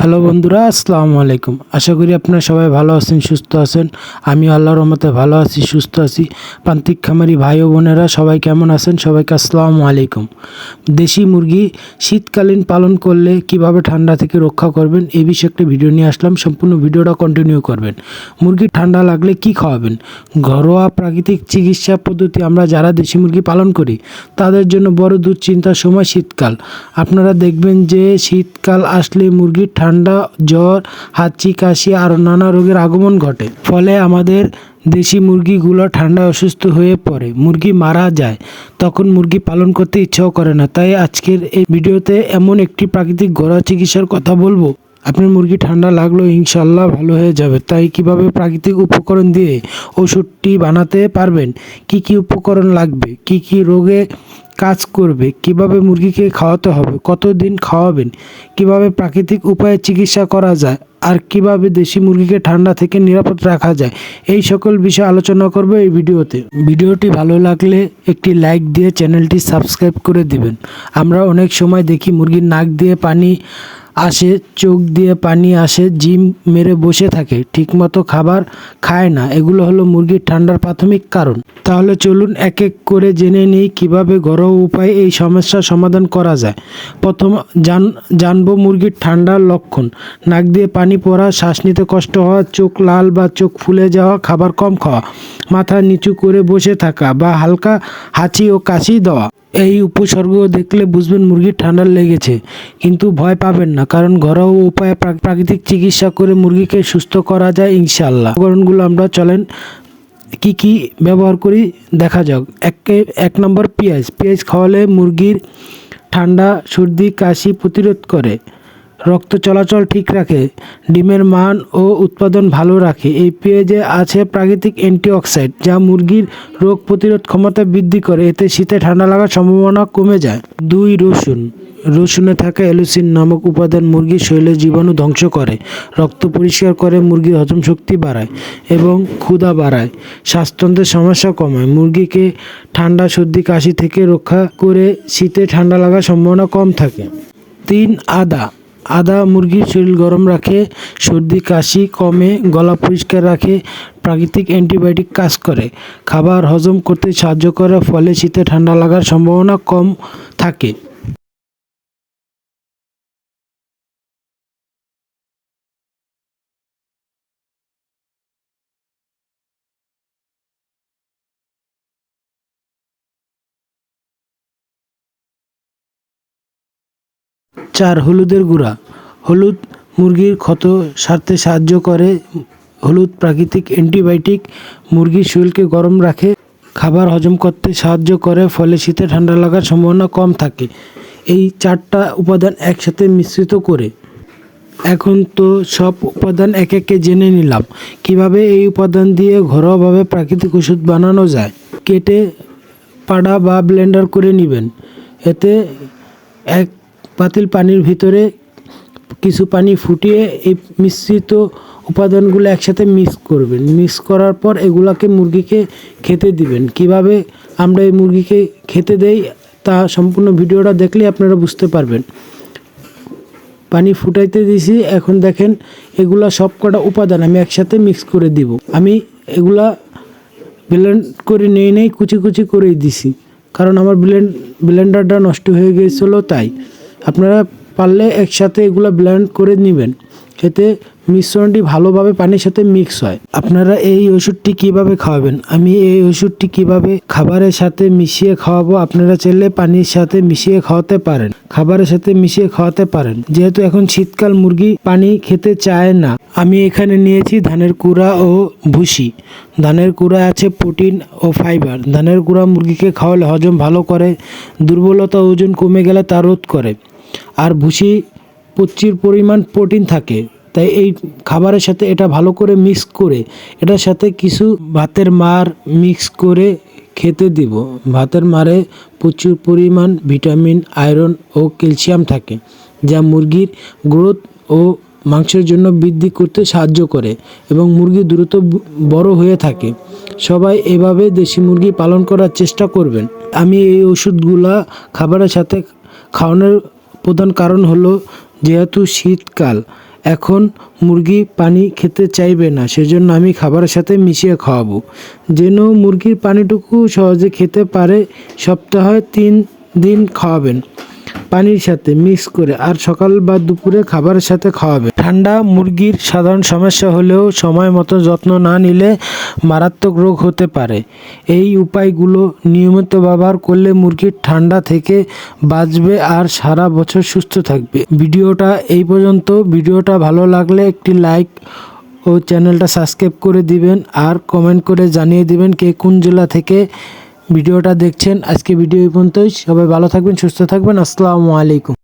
Hello বন্ধুরা, আসসালামু আলাইকুম। আশা করি আপনারা সবাই ভালো আছেন, সুস্থ আছেন। আমি আল্লাহর রহমতে ভালো আছি, সুস্থ আছি। প্রান্তিক খামারি ভাই ও বোনেরা সবাই কেমন আছেন? সবাইকে আসসালামু আলাইকুম। দেশি মুরগি শীতকালীন পালন করলে কীভাবে ঠান্ডা থেকে রক্ষা করবেন এই বিষয়ে একটা ভিডিও নিয়ে আসলাম। সম্পূর্ণ ভিডিওটা কন্টিনিউ করবেন। মুরগি ঠান্ডা লাগলে কি খাওয়াবেন? ঘরোয়া প্রাকৃতিক চিকিৎসা পদ্ধতি আমরা যারা দেশি মুরগি পালন করি, তাদের জন্য বড় দুশ্চিন্তার সময় শীতকাল। আপনারা দেখবেন যে শীতকাল আসলে মুরগির ঠান্ডা জ্বর, হাঁচি, কাশি আরও নানা রোগের আগমন ঘটে। ফলে আমাদের দেশি মুরগিগুলো ঠান্ডায় অসুস্থ হয়ে পড়ে। মুরগি মারা যায়, তখন মুরগি পালন করতে ইচ্ছাও করে না। তাই আজকের এই ভিডিওতে এমন একটি প্রাকৃতিক ঘরোয়া চিকিৎসার কথা বলব। আপনার মুরগি ঠান্ডা লাগল ইনশাল্লাহ ভালো হয়ে যাবে। তাই কীভাবে প্রাকৃতিক উপকরণ দিয়ে ওষুধটি বানাতে পারবেন? কি কি উপকরণ লাগবে? কি কি রোগে কাজ করবে, কীভাবে মুরগিকে খাওয়াতে হবে, কতদিন খাওয়াবেন, কীভাবে প্রাকৃতিক উপায়ে চিকিৎসা করা যায়, আর কীভাবে দেশি মুরগিকে ঠান্ডা থেকে নিরাপদ রাখা যায়, এই সকল বিষয়ে আলোচনা করব এই ভিডিওতে। ভিডিওটি ভালো লাগলে একটি লাইক দিয়ে চ্যানেলটি সাবস্ক্রাইব করে দিবেন। আমরা অনেক সময় দেখি মুরগির নাক দিয়ে পানি আসে, চোখ দিয়ে পানি আসে, জিম মেরে বসে থাকে, ঠিকমতো খাবার খায় না। এগুলো হলো মুরগির ঠান্ডার প্রাথমিক কারণ। তাহলে চলুন এক এক করে জেনে নিই কীভাবে ঘরোয়া উপায়ে এই সমস্যার সমাধান করা যায়। প্রথম জান, জানব মুরগির ঠান্ডার লক্ষণ। নাক দিয়ে পানি পড়া, শ্বাস নিতে কষ্ট হওয়া, চোখ লাল বা চোখ ফুলে যাওয়া, খাবার কম খাওয়া, মাথা নিচু করে বসে থাকা বা হালকা হাঁচি ও কাশি দেওয়া। এই উপসর্গ দেখলে বুঝবেন মুরগির ঠান্ডা লেগেছে, কিন্তু ভয় পাবেন না। কারণ ঘরোয়া উপায়ে প্রা- প্রাকৃতিক চিকিৎসা করে মুরগিকে সুস্থ করা যায় ইনশাল্লাহ উপকরণগুলো আমরা চলেন, কি কি ব্যবহার করি দেখা যাক। এক এক নম্বর পেঁয়াজ। পেঁয়াজ খাওয়ালে মুরগির ঠান্ডা, সর্দি, কাশি প্রতিরোধ করে, রক্ত চলাচল ঠিক রাখে, ডিমের মান ও উৎপাদন ভালো রাখে। এই পেঁয়াজে আছে প্রাকৃতিক অ্যান্টিঅক্সাইড যা মুরগির রোগ প্রতিরোধ ক্ষমতা বৃদ্ধি করে। এতে শীতে ঠান্ডা লাগার সম্ভাবনা কমে যায়। দুই রসুন। রসুনে থাকা এলুসিন নামক উপাদান মুরগির শরীরে জীবাণু ধ্বংস করে, রক্ত পরিষ্কার করে, মুরগির হজম শক্তি বাড়ায় এবং ক্ষুধা বাড়ায় শ্বাসতন্ত্রের সমস্যা কমায়। মুরগিকে ঠান্ডা, সর্দি, কাশি থেকে রক্ষা করে শীতে ঠান্ডা লাগার সম্ভাবনা কম থাকে। তিন, আদা। আদা মুরগির শরীর গরম রাখে, সর্দি, কাশি কমে, গলা পরিষ্কার রাখে, প্রাকৃতিক অ্যান্টিবায়োটিক কাজ করে। খাবার হজম করতে সাহায্য করে ফলে শীতে ঠান্ডা লাগার সম্ভাবনা কম থাকে। চার হলুদের গুঁড়া। হলুদ মুরগির ক্ষত সারতে সাহায্য করে। হলুদ প্রাকৃতিক অ্যান্টিবায়োটিক মুরগির শরীরকে গরম রাখে। খাবার হজম করতে সাহায্য করে, ফলে শীতে ঠান্ডা লাগার সম্ভাবনা কম থাকে। এই চারটা উপাদান একসাথে মিশ্রিত করে। এখন তো সব উপাদান এক একে জেনে নিলাম। কীভাবে এই উপাদান দিয়ে ঘরোয়াভাবে প্রাকৃতিক ওষুধ বানানো যায়? কেটে পাড়া বা ব্লেন্ডার করে নেবেন। এতে এক পাতিল পানির ভিতরে কিছু পানি ফুটিয়ে এই মিশ্রিত উপাদানগুলো একসাথে মিক্স করবেন। মিক্স করার পর এগুলাকে মুরগিকে খেতে দিবেন। কীভাবে আমরা এই মুরগিকে খেতে দেই তা সম্পূর্ণ ভিডিওটা দেখলে আপনারা বুঝতে পারবেন। পানি ফুটাইতে দিছি, এখন দেখেন এগুলা সব কটা উপাদান আমি একসাথে মিক্স করে দিব। আমি এগুলা ব্লেন্ড করে নেই নেই কুচি কুচি করেই দিছি। কারণ আমার ব্লেন্ড ব্লেন্ডারটা নষ্ট হয়ে গিয়েছিল, তাই আপনারা পারলে একসাথে এগুলো ব্লেন্ড করে নেবেন এতে মিশ্রণটি ভালোভাবে পানির সাথে মিক্স হয়। আপনারা এই ওষুধটি কীভাবে খাওয়াবেন? আমি এই ওষুধটি কীভাবে খাবারের সাথে মিশিয়ে খাওয়াবো? আপনারা চাইলে পানির সাথে মিশিয়ে খাওয়াতে পারেন। খাবারের সাথে মিশিয়ে খাওয়াতে পারেন। যেহেতু এখন শীতকাল, মুরগি পানি খেতে চায় না। আমি এখানে নিয়েছি ধানের কুড়া ও ভুসি। ধানের কুড়া আছে প্রোটিন ও ফাইবার। ধানের কুড়া মুরগিকে খাওয়ালে হজম ভালো করে, দুর্বলতা ওজন কমে গেলে তা রোধ করে। আর ভুসি প্রচুর পরিমাণ প্রোটিন থাকে। তাই এই খাবারের সাথে এটা ভালো করে মিক্স করে, এটার সাথে কিছু ভাতের মার মিক্স করে খেতে দিব। ভাতের মারে প্রচুর পরিমাণ ভিটামিন, আয়রন ও ক্যালসিয়াম থাকে, যা মুরগির গ্রোথ ও মাংসের জন্য বৃদ্ধি করতে সাহায্য করে এবং মুরগি দ্রুত বড় হয়ে থাকে। সবাই এভাবে দেশি মুরগি পালন করার চেষ্টা করবেন। আমি এই ওষুধগুলা খাবারের সাথে খাওয়ানোর প্রধান কারণ হলো যেহেতু শীতকাল, এখন মুরগি পানি খেতে চাইবে না, সেজন্য আমি খাবারের সাথে মিশিয়ে খাওয়াবো। যেন মুরগির পানিটুকু সহজে খেতে পারে, সপ্তাহে তিন দিন খাওয়াবেন। পানির সাথে মিক্স করে আর সকাল বা দুপুরে খাবারের সাথে খাওয়াবে। ঠান্ডা মুরগির সাধারণ সমস্যা হলেও সময় মতো যত্ন না নিলে মারাত্মক রোগ হতে পারে। এই উপায়গুলো নিয়মিত ব্যবহার করলে মুরগির ঠান্ডা থেকে বাঁচবে আর সারা বছর সুস্থ থাকবে। ভিডিওটা এই পর্যন্ত। ভিডিওটা ভালো লাগলে একটি লাইক ও চ্যানেলটা সাবস্ক্রাইব করে দিবেন আর কমেন্ট করে জানিয়ে দিবেন কে কোন জেলা থেকে ভিডিওটা দেখছেন। আজকে ভিডিও এই পর্যন্তই। সবাই ভালো থাকবেন সুস্থ থাকবেন। আসসালামু আলাইকুম।